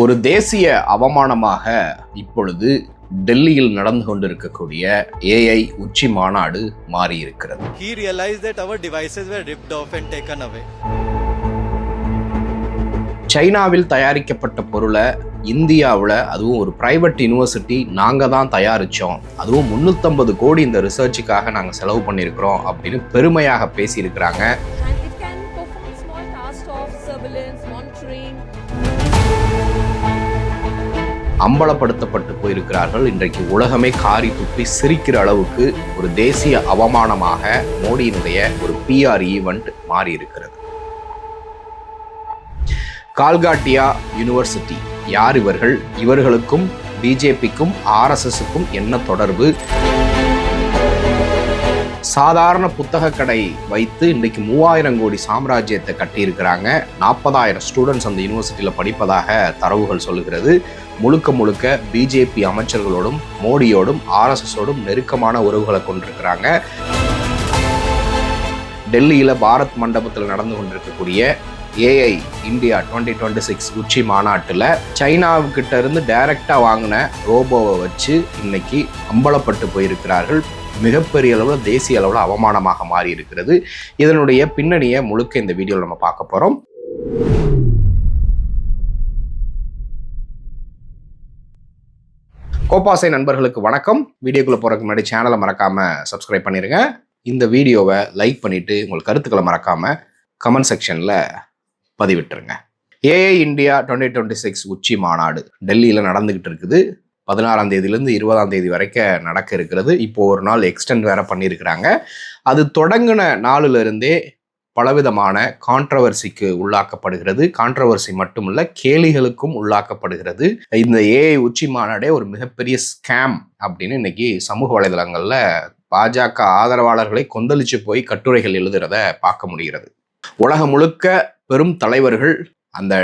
ஒரு தேசிய அவமானமாக இப்பொழுது டெல்லியில் நடந்து கொண்டிருக்கக்கூடிய ஏஐ உச்சி மாநாடு மாறியிருக்கிறது. He realized that our devices were ripped off and taken away. சைனாவில் தயாரிக்கப்பட்ட பொருளை இந்தியாவில் அதுவும் ஒரு பிரைவேட் யூனிவர்சிட்டி நாங்கள் தான் தயாரித்தோம் அதுவும் முந்நூற்றம்பது கோடி இந்த ரிசர்ச்சுக்காக நாங்கள் செலவு பண்ணியிருக்கிறோம் அப்படின்னு பெருமையாக பேசியிருக்கிறாங்க. அம்பலப்படுத்தப்பட்டு போயிருக்கிறார்கள். இன்றைக்கு உலகமே காரி துப்பி சிரிக்கிற அளவுக்கு ஒரு தேசிய அவமானமாக மோடியினுடைய ஒரு பிஆர் ஈவெண்ட் மாறி இருக்கிறது கால்காட்டியா யூனிவர்சிட்டி யார் இவர்கள்? இவர்களுக்கும் பிஜேபிக்கும் ஆர்எஸ்எஸுக்கும் என்ன தொடர்பு? சாதாரண புத்தக கடை வைத்து இன்றைக்கு மூவாயிரம் கோடி சாம்ராஜ்யத்தை கட்டியிருக்கிறாங்க. நாற்பதாயிரம் ஸ்டூடெண்ட்ஸ் அந்த யூனிவர்சிட்டியில் படிப்பதாக தரவுகள் சொல்லுகிறது. முழுக்க முழுக்க பிஜேபி அமைச்சர்களோடும் மோடியோடும் ஆர்எஸ்எஸோடும் நெருக்கமான உறவுகளை கொண்டிருக்கிறாங்க. டெல்லியில் பாரத் மண்டபத்தில் நடந்து கொண்டிருக்கக்கூடிய AI India twenty twenty six உச்சி மாநாட்டில் சைனாவுக்கிட்ட இருந்து டைரக்டாக வாங்கின ரோபோவை வச்சு இன்னைக்கு அம்பலப்பட்டு போயிருக்கிறார்கள். மிகப்பெரிய அளவில் தேசிய அளவில் அவமானமாக மாறி இருக்கிறது இதனுடைய பின்னணியை முழுக்க இந்த வீடியோவில் நம்ம பார்க்க போகிறோம் கோபாசை நண்பர்களுக்கு வணக்கம். வீடியோக்குள்ளே போகிறதுக்கு முன்னாடி சேனலை மறக்காமல் சப்ஸ்கிரைப் பண்ணிடுங்க இந்த வீடியோவை லைக் பண்ணிவிட்டு உங்கள் கருத்துக்களை மறக்காமல் கமெண்ட் செக்ஷனில் பதிவிட்டுருங்க. AI India twenty twenty six உச்சி மாநாடு டெல்லியில் நடந்துக்கிட்டு இருக்குது. பதினாறாம் தேதியிலேருந்து இருபதாம் தேதி வரைக்கும் நடக்க இருக்கிறது. இப்போ ஒரு நாள் எக்ஸ்டெண்ட் வேற பண்ணியிருக்கிறாங்க. அது தொடங்கின நாளிலிருந்தே பலவிதமான கான்ட்ரவர்சிக்கு உள்ளாக்கப்படுகிறது. கான்ட்ரவர்சி மட்டுமல்ல கேலிகளுக்கும் உள்ளாக்கப்படுகிறது. இந்த ஏஐ உச்சி மாநாடே ஒரு மிகப்பெரிய ஸ்கேம் அப்படின்னு இன்னைக்கு சமூக வலைதளங்களில் பாஜக ஆதரவாளர்களை கொந்தளிச்சு போய் கட்டுரைகள் எழுதுறத பார்க்க முடிகிறது. உலகம் முழுக்க பெரும் தலைவர்கள் அந்த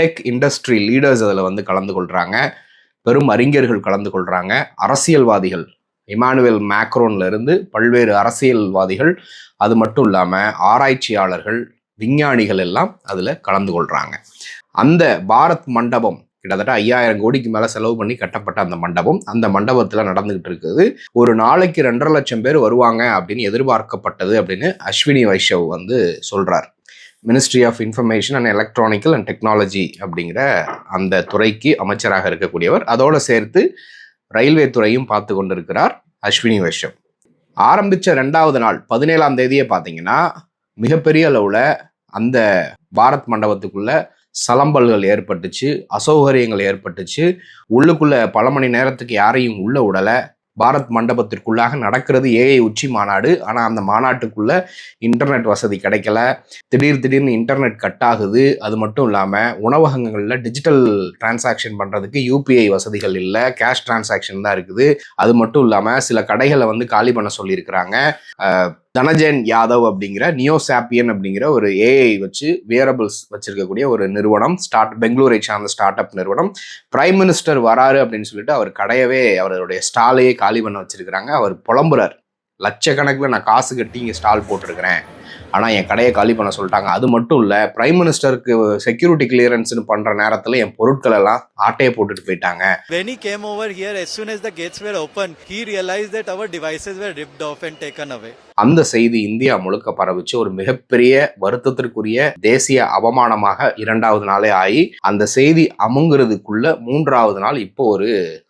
டெக் இண்டஸ்ட்ரி லீடர்ஸ் அதில் வந்து கலந்து கொள்கிறாங்க பெரும் அறிஞர்கள் கலந்து கொள்கிறாங்க அரசியல்வாதிகள் இமானுவேல் மேக்ரோன்ல இருந்து பல்வேறு அரசியல்வாதிகள் அது மட்டும் இல்லாமல் ஆராய்ச்சியாளர்கள் விஞ்ஞானிகள் எல்லாம் அதில் கலந்து கொள்கிறாங்க அந்த பாரத் மண்டபம் கிட்டத்தட்ட ஐயாயிரம் கோடிக்கு மேலே செலவு பண்ணி கட்டப்பட்ட அந்த மண்டபம் அந்த மண்டபத்தில் நடந்துகிட்டு இருக்குது. ஒரு நாளைக்கு ரெண்டரை லட்சம் பேர் வருவாங்க அப்படின்னு எதிர்பார்க்கப்பட்டது அப்படின்னு அஸ்வினி வைஷவ் வந்து சொல்கிறார் ministry of information and electronical and technology அப்படிங்கிற அந்த துறைக்கு அமைச்சராக இருக்கக்கூடியவர். அதோடு சேர்த்து ரயில்வே துறையும் பார்த்து கொண்டிருக்கிறார் அஸ்வினி வருஷம் ஆரம்பித்த ரெண்டாவது நாள் பதினேழாம் தேதியை பார்த்தீங்கன்னா மிகப்பெரிய அளவில் அந்த பாரத் மண்டபத்துக்குள்ள சலம்பல்கள் ஏற்பட்டுச்சு அசௌகரியங்கள் ஏற்பட்டுச்சு. உள்ளுக்குள்ள பல மணி நேரத்துக்கு யாரையும் உள்ள விடலை பாரத் மண்டபத்திற்குள்ளாக நடக்கிறது ஏஐ உச்சி மாநாடு. ஆனால் அந்த மாநாட்டுக்குள்ள இன்டர்நெட் வசதி கிடைக்கல. திடீர் திடீர்னு இன்டர்நெட் கட் ஆகுது. அது மட்டும் இல்லாமல் உணவகங்களில் டிஜிட்டல் டிரான்சாக்ஷன் பண்ணுறதுக்கு யூபிஐ வசதிகள் இல்லை. கேஷ் டிரான்சாக்ஷன் தான் இருக்குது. அது மட்டும் இல்லாமல் சில கடைகளை வந்து காலி பண்ண சொல்லியிருக்கிறாங்க. தனஜன் யாதவ் அப்படிங்கிற நியோசாப்பியன் அப்படிங்கிற ஒரு ஏஐ வச்சு வியரபிள்ஸ் வச்சிருக்கக்கூடிய ஒரு நிறுவனம் ஸ்டார்ட் பெங்களூரை சார்ந்த ஸ்டார்ட் அப் நிறுவனம். பிரைம் மினிஸ்டர் வராரு அப்படின்னு சொல்லிட்டு அவர் கடையவே அவருடைய ஸ்டாலையே காலி பண்ண வச்சிருக்கிறாங்க. அவர் புலம்புறார். லட்சக்கணக்கில் நான் காசு கட்டி இங்கே ஸ்டால் போட்டிருக்கிறேன். ஆனால் என் கடையை காலி பண்ண சொல்லிட்டாங்க. அது மட்டும் இல்லை பிரைம் மினிஸ்டருக்கு செக்யூரிட்டி கிளியரன்ஸ்னு பண்ணுற நேரத்தில் என் பொருட்கள் எல்லாம் ஆட்டையை போட்டுட்டு போயிட்டாங்க. When he came over here, as soon as the gates were open, he realized that our devices were ripped off and taken away. அந்த செய்தி இந்தியா முழுக்க பரவுச்சு. ஒரு மிகப்பெரிய வருத்தத்திற்குரிய தேசிய அவமானமாக இரண்டாவது நாளே ஆகி அந்த செய்தி அமுங்கிறதுக்குள்ள மூன்றாவது நாள் இப்போ ஒரு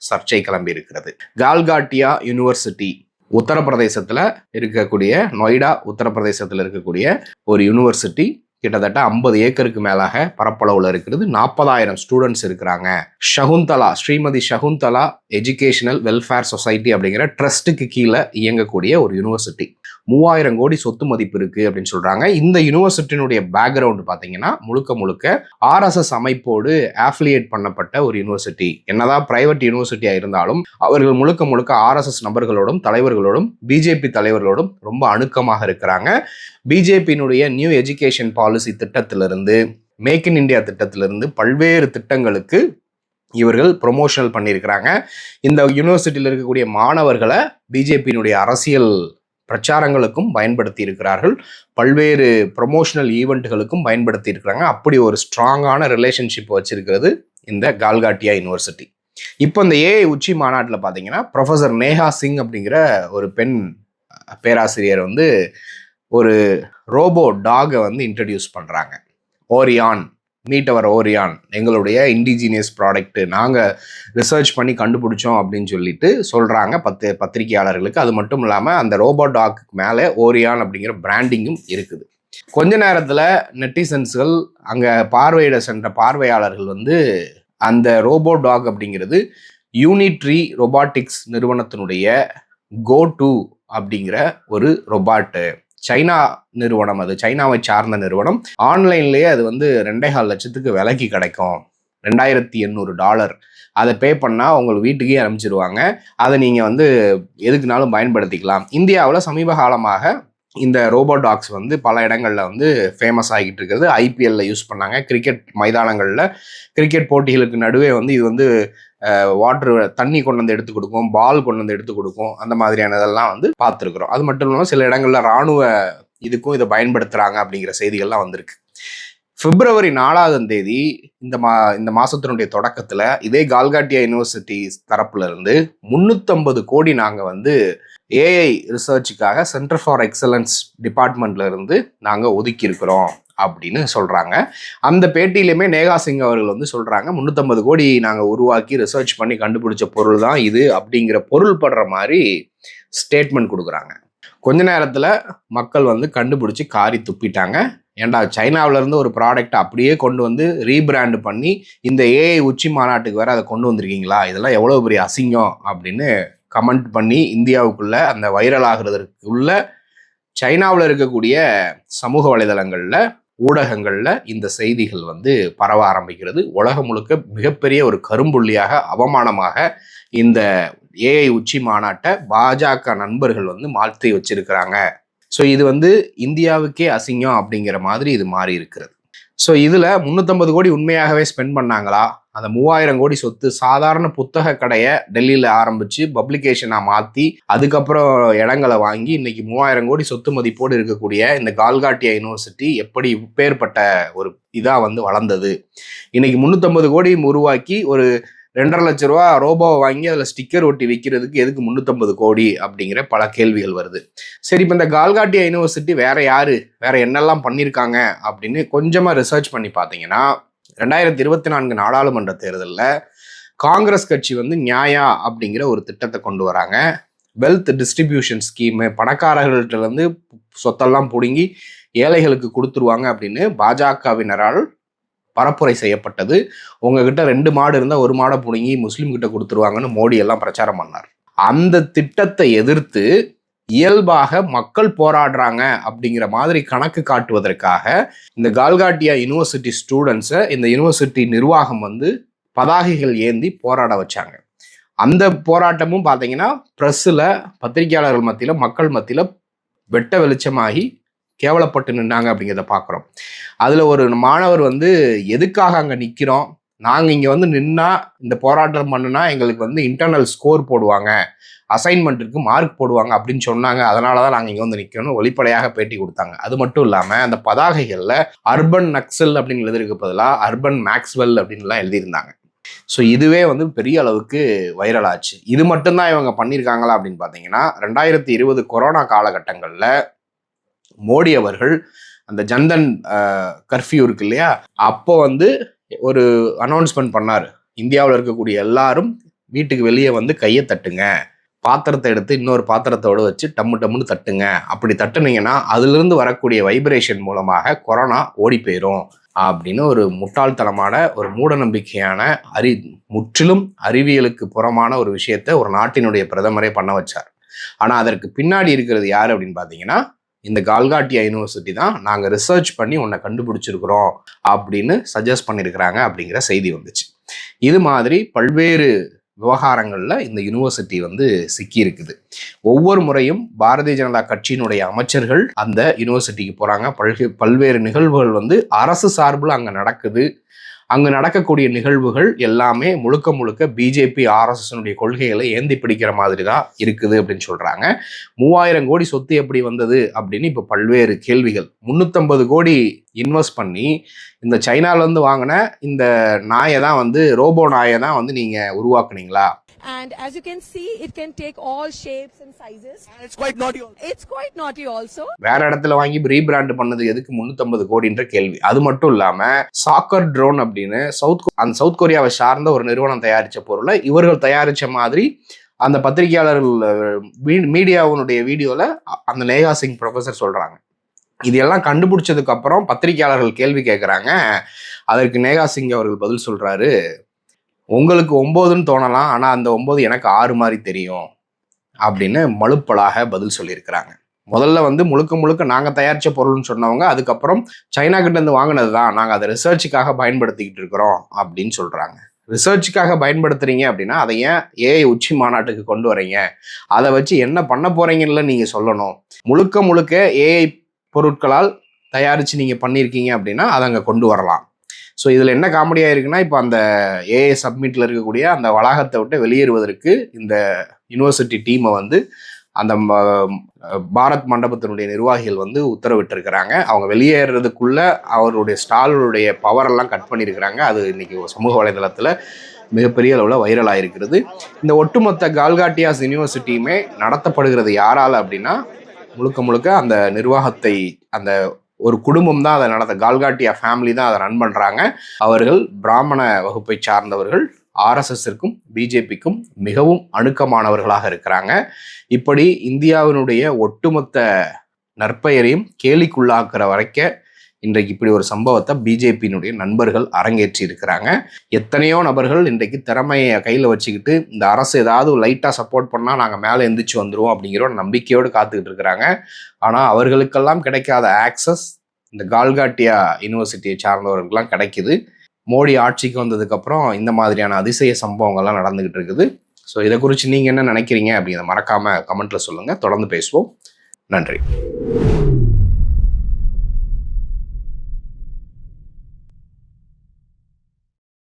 சர்ச்சை கிளம்பி இருக்கிறது கால்காட்டியா யூனிவர்சிட்டி உத்தரப்பிரதேசத்தில் இருக்கக்கூடிய நொய்டா உத்தரப்பிரதேசத்தில் இருக்கக்கூடிய ஒரு யூனிவர்சிட்டி கிட்டத்தட்ட ஐம்பது ஏக்கருக்கு மேலாக பரப்பளவில் இருக்கிறது. நாற்பதாயிரம் ஸ்டூடெண்ட்ஸ் இருக்கிறாங்க. Shakuntala Shrimati Shakuntala educational welfare society அப்படிங்கிற ட்ரஸ்ட்டுக்கு கீழே இயங்கக்கூடிய ஒரு யூனிவர்சிட்டி மூவாயிரம் கோடி சொத்து மதிப்பு இருக்கு அப்படின்னு சொல்றாங்க. இந்த யூனிவர்சிட்டியினுடைய பேக்ரவுண்ட் பாத்தீங்கன்னா முழுக்க முழுக்க ஆர்எஸ்எஸ் அமைப்போடு ஆஃபிலியேட் பண்ணப்பட்ட ஒரு யூனிவர்சிட்டி என்னதான் பிரைவேட் யூனிவர்சிட்டியா இருந்தாலும் அவர்கள் முழுக்க முழுக்க ஆர்எஸ்எஸ் நபர்களோடும் தலைவர்களோடும் பிஜேபி தலைவர்களோடும் ரொம்ப அணுக்கமாக இருக்கிறாங்க. பிஜேபியினுடைய நியூ எஜுகேஷன் பாலிசி திட்டத்திலிருந்து மேக் இன் இந்தியா திட்டத்திலிருந்து பல்வேறு திட்டங்களுக்கு இவர்கள் ப்ரொமோஷனல் பண்ணியிருக்கிறாங்க. இந்த யூனிவர்சிட்டியில் இருக்கக்கூடிய மாணவர்களை பிஜேபியினுடைய அரசியல் பிரச்சாரங்களுக்கும் பயன்படுத்தி இருக்கிறார்கள் பல்வேறு ப்ரொமோஷனல் ஈவெண்ட்டுகளுக்கும் பயன்படுத்தி இருக்கிறாங்க அப்படி ஒரு ஸ்ட்ராங்கான ரிலேஷன்ஷிப் வச்சிருக்கிறது இந்த கால்காட்டியா யூனிவர்சிட்டி இப்போ இந்த ஏஐ உச்சி மாநாட்டில் பார்த்தீங்கன்னா ப்ரொஃபசர் நேஹா சிங் அப்படிங்கிற ஒரு பெண் பேராசிரியர் வந்து ஒரு ரோபோ டாகை வந்து இன்ட்ரடியூஸ் பண்ணுறாங்க ஓரியான் மீட் அவர் ஓரியான். எங்களுடைய இண்டிஜினியஸ் ப்ராடக்ட்டு நாங்கள் ரிசர்ச் பண்ணி கண்டுபிடிச்சோம் அப்படின்னு சொல்லிட்டு சொல்கிறாங்க பத்து பத்திரிகையாளர்களுக்கு. அது மட்டும் இல்லாமல் அந்த ரோபோ டாக்கு மேலே ஓரியான் அப்படிங்கிற பிராண்டிங்கும் இருக்குது. கொஞ்ச நேரத்தில் நெட்டிசன்ஸ்கள் அங்கே பார்வையிட சென்ற பார்வையாளர்கள் வந்து அந்த ரோபோ டாக் அப்படிங்கிறது யூனிட்ரி ரொபாட்டிக்ஸ் நிறுவனத்தினுடைய கோ டு அப்படிங்கிற ஒரு ரொபாட்டு சைனா நிறுவனம் அது. சைனாவை சார்ந்த நிறுவனம். ஆன்லைன்லேயே அது வந்து ரெண்டே கால் லட்சத்துக்கு விலைக்கு கிடைக்கும். ரெண்டாயிரத்தி எண்ணூறு டாலர். அதை பே பண்ணால் உங்களுக்கு வீட்டுக்கே அனுப்பிச்சிருவாங்க. அதை நீங்கள் வந்து எதுக்குனாலும் பயன்படுத்திக்கலாம். இந்தியாவில் சமீப காலமாக இந்த ரோபோ டாக்ஸ் வந்து பல இடங்களில் வந்து ஃபேமஸ் ஆகிட்டு இருக்கிறது ஐபிஎல்ல யூஸ் பண்ணாங்க. கிரிக்கெட் மைதானங்களில் கிரிக்கெட் போட்டிகளுக்கு நடுவே வந்து இது வந்து வாட்ரு தண்ணி கொண்டு வந்து எடுத்து கொடுக்கும் பால் கொண்டு வந்து எடுத்து கொடுக்கும் அந்த மாதிரியானதெல்லாம் வந்து பார்த்துருக்குறோம். அது மட்டும் இல்லாமல் சில இடங்களில் இராணுவ இதுக்கும் இதை பயன்படுத்துகிறாங்க அப்படிங்கிற செய்திகள்லாம் வந்திருக்கு. பிப்ரவரி நாலாவது தேதி இந்த மா இந்த மாசத்தினுடைய தொடக்கத்தில் இதே கால்காட்டியா யூனிவர்சிட்டி தரப்புல இருந்து முந்நூற்றம்பது கோடி நாங்கள் வந்து ஏஐ ரிசர்ச்சுக்காக சென்டர் ஃபார் எக்ஸலன்ஸ் டிபார்ட்மெண்ட்ல இருந்து நாங்கள் ஒதுக்கி இருக்கிறோம் அப்படின்னு சொல்கிறாங்க அந்த பேட்டியிலுமே நேகா சிங் அவர்கள் வந்து சொல்கிறாங்க முந்நூற்றம்பது கோடி நாங்கள் உருவாக்கி ரிசர்ச் பண்ணி கண்டுபிடிச்ச பொருள் தான் இது அப்படிங்கிற பொருள் படுற மாதிரி ஸ்டேட்மெண்ட் கொடுக்குறாங்க. கொஞ்ச நேரத்தில் மக்கள் வந்து கண்டுபிடிச்சி காரி துப்பிட்டாங்க. ஏன்டா சைனாவிலேருந்து ஒரு ப்ராடக்ட் அப்படியே கொண்டு வந்து ரீபிராண்ட் பண்ணி இந்த ஏஐ உச்சி மாநாட்டுக்கு வேறு அதை கொண்டு வந்திருக்கீங்களா? இதெல்லாம் எவ்வளோ பெரிய அசிங்கம் அப்படின்னு கமெண்ட் பண்ணி இந்தியாவுக்குள்ள அந்த வைரல் ஆகிறதுக்குள்ள சைனாவில் இருக்கக்கூடிய சமூக வலைதளங்களில் ஊடகங்களில் இந்த செய்திகள் வந்து பரவ ஆரம்பிக்கிறது. உலகம் முழுக்க மிகப்பெரிய ஒரு கரும்புள்ளியாக அவமானமாக இந்த ஏஐ உச்சி மாநாட்டை பாஜக நண்பர்கள் வந்து மாற்றி வச்சிருக்கிறாங்க. ஸோ இது வந்து இந்தியாவுக்கே அசிங்கம் அப்படிங்கிற மாதிரி இது மாறி இருக்கிறது ஸோ இதில் முந்நூற்றம்பது கோடி உண்மையாகவே ஸ்பெண்ட் பண்ணாங்களா? அந்த மூவாயிரம் கோடி சொத்து சாதாரண புத்தக கடையை டெல்லியில் ஆரம்பித்து பப்ளிகேஷனாக மாற்றி அதுக்கப்புறம் இடங்களை வாங்கி இன்னைக்கு மூவாயிரம் கோடி சொத்து மதிப்போடு இருக்கக்கூடிய இந்த கால்காட்டியா யூனிவர்சிட்டி எப்படி பேர்பட்ட ஒரு இதாக வந்து வளர்ந்தது. இன்னைக்கு முந்நூற்றம்பது கோடி உருவாக்கி ஒரு ரெண்டரை லட்ச ரூபா ரோபோவை வாங்கி அதில் ஸ்டிக்கர் ஒட்டி விற்கிறதுக்கு எதுக்கு முந்நூற்றம்பது கோடி அப்படிங்கிற பல கேள்விகள் வருது. சரி இப்போ இந்த கால்காட்டியா யூனிவர்சிட்டி வேற யாரு? வேற என்னெல்லாம் பண்ணியிருக்காங்க அப்படின்னு கொஞ்சமாக ரிசர்ச் பண்ணி பார்த்தீங்கன்னா ரெண்டாயிரத்தி இருபத்தி நான்கு நாடாளுமன்ற தேர்தலில் காங்கிரஸ் கட்சி வந்து நியாயா அப்படிங்கிற ஒரு திட்டத்தை கொண்டு வராங்க. வெல்த் டிஸ்ட்ரிபியூஷன் ஸ்கீமு பணக்காரர்கள்ட்ட இருந்து சொத்தெல்லாம் பிடுங்கி ஏழைகளுக்கு கொடுத்துருவாங்க அப்படின்னு பாஜகவினரால் பரப்புரை செய்யப்பட்டது. உங்ககிட்ட ரெண்டு மாடு இருந்தால் ஒரு மாடை பிடுங்கி முஸ்லீம் கிட்ட கொடுத்துருவாங்கன்னு மோடி எல்லாம் பிரச்சாரம் பண்ணார். அந்த திட்டத்தை எதிர்த்து இயல்பாக மக்கள் போராடுறாங்க அப்படிங்கிற மாதிரி கணக்கு காட்டுவதற்காக இந்த கால்காட்டியா யூனிவர்சிட்டி ஸ்டூடெண்ட்ஸை இந்த யூனிவர்சிட்டி நிர்வாகம் வந்து பதாகைகள் ஏந்தி போராட வச்சாங்க. அந்த போராட்டமும் பார்த்தீங்கன்னா ப்ரெஸ்ஸில் பத்திரிகையாளர்கள் மத்தியில் மக்கள் மத்தியில் வெட்ட வெளிச்சமாகி கேவலப்பட்டு நின்னாங்க அப்படிங்கிறத பார்க்குறோம் அதில் ஒரு மாணவர் வந்து எதுக்காக அங்கே நிற்கிறோம் நாங்கள் இங்கே வந்து நின்னா இந்த போராட்டம் பண்ணுனா எங்களுக்கு வந்து இன்டர்னல் ஸ்கோர் போடுவாங்க. அசைன்மெண்ட்டுக்கு மார்க் போடுவாங்க அப்படின்னு சொன்னாங்க. அதனால தான் நாங்கள் இங்கே வந்து நிற்கணும் வெளிப்படையாக பேட்டி கொடுத்தாங்க. அது மட்டும் இல்லாமல் அந்த பதாகைகளில் அர்பன் நக்சல் அப்படின்னு எழுதிருக்கு பதிலாக அர்பன் மேக்ஸ்வெல் அப்படின்லாம் எழுதியிருந்தாங்க. ஸோ இதுவே வந்து பெரிய அளவுக்கு வைரல் ஆச்சு. இது மட்டும்தான் இவங்க பண்ணியிருக்காங்களா அப்படின்னு பார்த்தீங்கன்னா ரெண்டாயிரத்தி இருபது கொரோனா காலகட்டங்களில் மோடி அவர்கள் அந்த ஜன்தன் கர்ஃப்யூ இருக்கு இல்லையா? அப்போ வந்து ஒரு அனௌன்ஸ்மெண்ட் பண்ணார். இந்தியாவில் இருக்கக்கூடிய எல்லாரும் வீட்டுக்கு வெளியே வந்து கையை தட்டுங்க. பாத்திரத்தை எடுத்து இன்னொரு பாத்திரத்தோடு வச்சு டம்மு டம்முன்னு தட்டுங்க. அப்படி தட்டுனீங்கன்னா அதுலேருந்து வரக்கூடிய வைப்ரேஷன் மூலமாக கொரோனா ஓடி போயிடும் அப்படின்னு ஒரு முட்டாள்தனமான ஒரு மூட நம்பிக்கையான அறி முற்றிலும் அறிவியலுக்கு புறமான ஒரு விஷயத்த ஒரு நாட்டினுடைய பிரதமரே பண்ண வச்சார். ஆனால் அதற்கு பின்னாடி இருக்கிறது யார் அப்படின்னு பார்த்தீங்கன்னா இந்த கால்காட்டியா யூனிவர்சிட்டி தான் நாங்கள் ரிசர்ச் பண்ணி உன்னை கண்டுபிடிச்சிருக்கிறோம் அப்படின்னு சஜஸ்ட் பண்ணியிருக்கிறாங்க அப்படிங்கிற செய்தி வந்துச்சு. இது மாதிரி பல்வேறு விவகாரங்களில் இந்த யூனிவர்சிட்டி வந்து சிக்கி இருக்குது ஒவ்வொரு முறையும் பாரதிய ஜனதா கட்சியினுடைய அமைச்சர்கள் அந்த யூனிவர்சிட்டிக்கு போகிறாங்க பல்கே பல்வேறு நிகழ்வுகள் வந்து அரசு சார்பில் அங்கே நடக்குது. அங்கு நடக்கக்கூடிய நிகழ்வுகள் எல்லாமே முழுக்க முழுக்க பிஜேபி ஆர்எஸ்எஸ்னுடைய கொள்கைகளை ஏந்தி பிடிக்கிற மாதிரி தான் இருக்குது அப்படின்னு சொல்கிறாங்க மூவாயிரம் கோடி சொத்து எப்படி வந்தது அப்படின்னு இப்போ பல்வேறு கேள்விகள். முந்நூற்றம்பது கோடி இன்வெஸ்ட் பண்ணி இந்த சைனாலேருந்து வாங்கின இந்த நாயை தான் வந்து ரோபோ நாயை தான் வந்து நீங்கள் உருவாக்குனீங்களா? And as you can see, it can take all shapes and sizes. It's quite naughty. It's quite naughty also. வேற இடத்துல வாங்கி ரீபிராண்ட் பண்ணது எதுக்கு முந்நூற்றம்பது கோடின்ற கேள்வி அது மட்டும் இல்லாம சாக்கர் ட்ரோன் அப்படின்னு சவுத் கொ- அந்த சவுத் கொரியாவை சார்ந்த ஒரு நிறுவனம் தயாரிச்ச பொருளை இவர்கள் தயாரிச்ச மாதிரி அந்த பத்திரிகையாளர்கள் மீடியாவினுடைய வீடியோல அ- அந்த நேகா சிங் ப்ரொஃபசர் சொல்றாங்க இது எல்லாம் கண்டுபிடிச்சதுக்கு அப்புறம் பத்திரிகையாளர்கள் கேள்வி கேட்குறாங்க அதற்கு நேகா சிங் அவர்கள் பதில் சொல்றாரு உங்களுக்கு ஒம்போதுன்னு தோணலாம் ஆனால் அந்த ஒம்போது எனக்கு ஆறு மாதிரி தெரியும் அப்படின்னு மழுப்பலாக பதில் சொல்லியிருக்கிறாங்க. முதல்ல வந்து முழுக்க முழுக்க நாங்கள் தயாரித்த பொருள்னு சொன்னவங்க அதுக்கப்புறம் சைனா கிட்டேருந்து வாங்கினது தான் நாங்கள் அதை ரிசர்ச்சுக்காக பயன்படுத்திக்கிட்டு இருக்கிறோம் அப்படின்னு சொல்கிறாங்க ரிசர்ச்சுக்காக பயன்படுத்துறீங்க அப்படின்னா அதை ஏன் ஏஐ உச்சி மாநாட்டுக்கு கொண்டு வரீங்க? அதை வச்சு என்ன பண்ண போறீங்கன்னு நீங்கள் சொல்லணும். முழுக்க முழுக்க ஏஐ பொருட்களால் தயாரித்து நீங்கள் பண்ணியிருக்கீங்க அப்படின்னா அதை அங்கே கொண்டு வரலாம். ஸோ இதில் என்ன காமெடியாக இருக்குன்னா இப்போ அந்த ஏஏ சப்மிட்டில் இருக்கக்கூடிய அந்த வளாகத்தை விட்டு வெளியேறுவதற்கு இந்த யூனிவர்சிட்டி டீமை வந்து அந்த ம- பாரத் மண்டபத்தினுடைய நிர்வாகிகள் வந்து உத்தரவிட்டிருக்கிறாங்க. அவங்க வெளியேறதுக்குள்ள அவருடைய ஸ்டாலினுடைய பவரெல்லாம் கட் பண்ணியிருக்கிறாங்க. அது இன்னைக்கு சமூக வலைதளத்தில் மிகப்பெரிய அளவில் வைரல் ஆயிருக்கிறது. இந்த ஒட்டுமொத்த கால்காட்டியாஸ் யூனிவர்சிட்டியுமே நடத்தப்படுகிறது யாரால் அப்படின்னா முழுக்க முழுக்க அந்த நிர்வாகத்தை அந்த ஒரு குடும்பம் தான் அதை நடத்த கால்காட்டியா ஃபேமிலி தான் அதை ரன் பண்ணுறாங்க அவர்கள் பிராமண வகுப்பை சார்ந்தவர்கள் ஆர்எஸ்எஸ்ஸிற்கும் பிஜேபிக்கும் மிகவும் அணுக்கமானவர்களாக இருக்கிறாங்க. இப்படி இந்தியாவினுடைய ஒட்டுமொத்த நற்பெயரையும் கேலிக்குள்ளாக்குற வரைக்க இன்றைக்கு இப்படி ஒரு சம்பவத்தை பிஜேபியினுடைய நண்பர்கள் அரங்கேற்றி இருக்கிறாங்க. எத்தனையோ நபர்கள் இன்றைக்கு திறமையை கையில் வச்சுக்கிட்டு இந்த அரசு ஏதாவது லைட்டாக சப்போர்ட் பண்ணால் நாங்கள் மேலே எந்திரிச்சு வந்துடுவோம் அப்படிங்கிற ஒரு நம்பிக்கையோடு காத்துக்கிட்டு இருக்கிறாங்க. ஆனால் அவர்களுக்கெல்லாம் கிடைக்காத ஆக்சஸ் இந்த கால்காட்டியா யூனிவர்சிட்டியை சார்ந்தவர்களுக்கெல்லாம் கிடைக்குது. மோடி ஆட்சிக்கு வந்ததுக்கப்புறம் இந்த மாதிரியான அதிசய சம்பவங்கள்லாம் நடந்துக்கிட்டு இருக்குது. ஸோ இதை குறித்து நீங்கள் என்ன நினைக்கிறீங்க அப்படிங்கிறத மறக்காமல் கமெண்ட்டில் சொல்லுங்கள் தொடர்ந்து பேசுவோம். நன்றி.